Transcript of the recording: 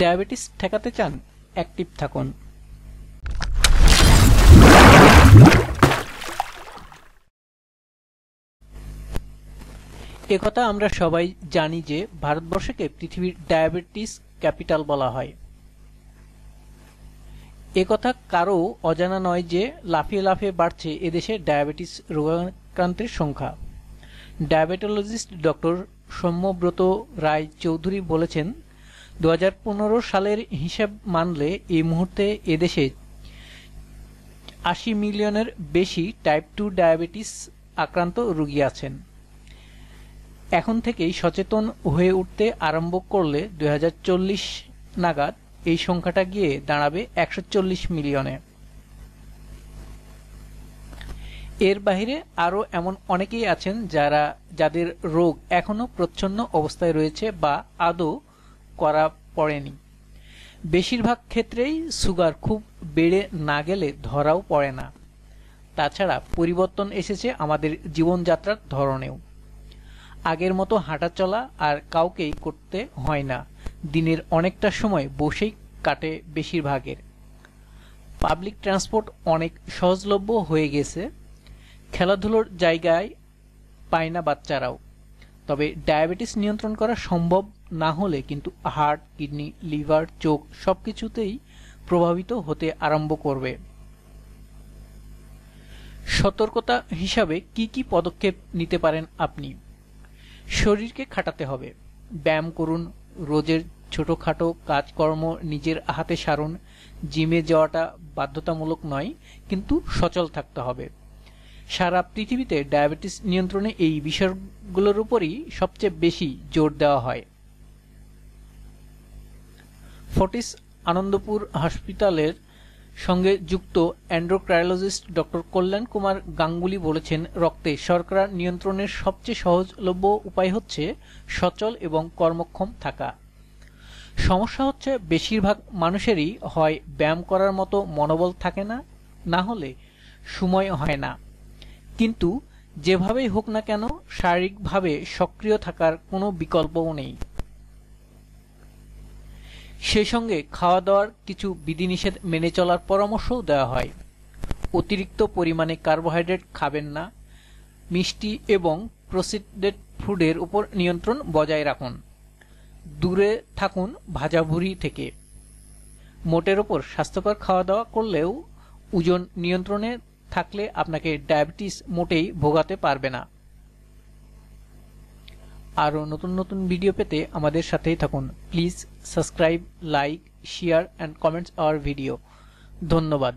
Diabetes ঠেকাতে চান, active থাকুন। একথা আমরা সবাই জানি যে ভারতবর্ষকে পৃথিবীর ডায়াবেটিস ক্যাপিটাল বলা হয়। একথা কারও অজানা নয় যে লাফিয়ে লাফিয়ে বাড়ছে এদেশে ডায়াবেটিস রোগাক্রান্তের সংখ্যা। ডায়াবেটোলজিস্ট ডক্টর সৌম্যব্রত রায় চৌধুরী বলেছেন দু হাজার পনেরো সালের হিসাব মানলে এই মুহূর্তে এদেশে আশি মিলিয়নের বেশি টাইপ টু ডায়াবেটিস আক্রান্ত রোগী আছেন। এখন থেকেই সচেতন হয়ে উঠতে আরম্ভ করলে দু হাজার চল্লিশ নাগাদ এই সংখ্যাটা গিয়ে দাঁড়াবে একশো চল্লিশ মিলিয়নে। এর বাহিরে আরও এমন অনেকেই আছেন যারা, যাদের রোগ এখনও প্রচ্ছন্ন অবস্থায় রয়েছে বা আদৌ করা পড়েনি। বেশিরভাগ ক্ষেত্রেই সুগার খুব বেড়ে না গেলে ধরাও পড়ে না। তাছাড়া পরিবর্তন এসেছে আমাদের জীবনযাত্রার ধরনেও। আগের মতো হাঁটা চলা আর কাউকেই করতে হয় না। দিনের অনেকটা সময় বসেই কাটে বেশিরভাগের। পাবলিক ট্রান্সপোর্ট অনেক সহজলভ্য হয়ে গেছে। খেলাধুলোর জায়গায় পায় না বাচ্চারাও। তবে ডায়াবেটিস নিয়ন্ত্রণ করা সম্ভব না হলে কিন্তু হার্ট, কিডনি, লিভার, চোখ সবকিছুতেই প্রভাবিত হতে আরম্ভ করবে। সতর্কতা হিসাবে কি কি পদক্ষেপ নিতে পারেন আপনি? শরীরকে খাটাতে হবে। ব্যায়াম করুন, রোজের ছোটখাটো কাজকর্ম নিজের হাতে সারুন, জিমে যাওয়াটা বাধ্যতামূলক নয়, কিন্তু সচল থাকতে হবে। সারা পৃথিবীতে ডায়াবেটিস নিয়ন্ত্রণে এই বিষয়গুলোর উপরই সবচেয়ে বেশি জোর দেওয়া হয়। ফটিস আনন্দপুর হসপিটালের সঙ্গে যুক্ত অ্যান্ড্রোক্রায়োলজিস্ট ডক্টর কল্যাণ কুমার গাঙ্গুলি বলেছেন, রক্তে শর্করা নিয়ন্ত্রণের সবচেয়ে সহজলভ্য উপায় হচ্ছে সচল এবং কর্মক্ষম থাকা। সমস্যা হচ্ছে, বেশিরভাগ মানুষেরই হয় ব্যায়াম করার মতো মনোবল থাকে না না হলে সময় হয় না। কিন্তু যেভাবেই হোক না কেন, শারীরিকভাবে সক্রিয় থাকার কোনো বিকল্পও নেই। সেই সঙ্গে খাওয়া দাওয়ার কিছু বিধিনিষেধ মেনে চলার পরামর্শও দেওয়া হয়। অতিরিক্ত পরিমাণে কার্বোহাইড্রেট খাবেন না। মিষ্টি এবং প্রসিডেড ফুডের উপর নিয়ন্ত্রণ বজায় রাখুন। দূরে থাকুন ভাজাভুরি থেকে। মোটের ওপর স্বাস্থ্যকর খাওয়া দাওয়া করলেও ওজন নিয়ন্ত্রণে থাকলে আপনাকে ডায়াবেটিস মোটেই ভোগাতে পারবে না। আরও নতুন নতুন ভিডিও পেতে আমাদের সাথেই থাকুন। Please subscribe, like, share, and comments our video. ধন্যবাদ।